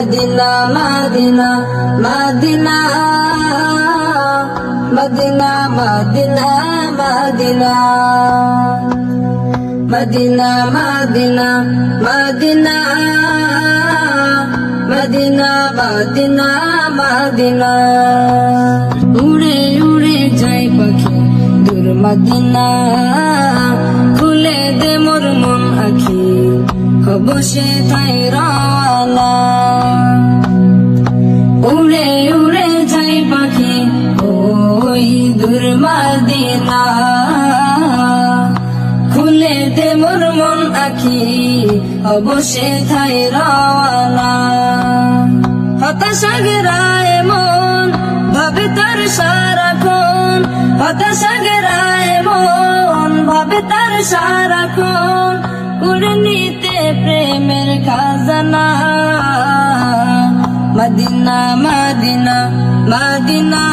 Medina Medina Medina Medina Medina Medina Medina Medina Medina Medina Medina উড়ে উড়ে যাই পাখি দূর মদিনা খুলে দে মোর মন আখি হব সে তাই রানা উড়ে উড়ে যাই পাখি, ওই দূর মদিনা খুলে দে মোর মন আখি, অবশ্যে থাই রানা হতাশা গেরায় মন, ভাবে তার সারাক্ষণ। হতাশা গেরায় মন, ভাবে তার সারাক্ষণ। Medina Medina Medina.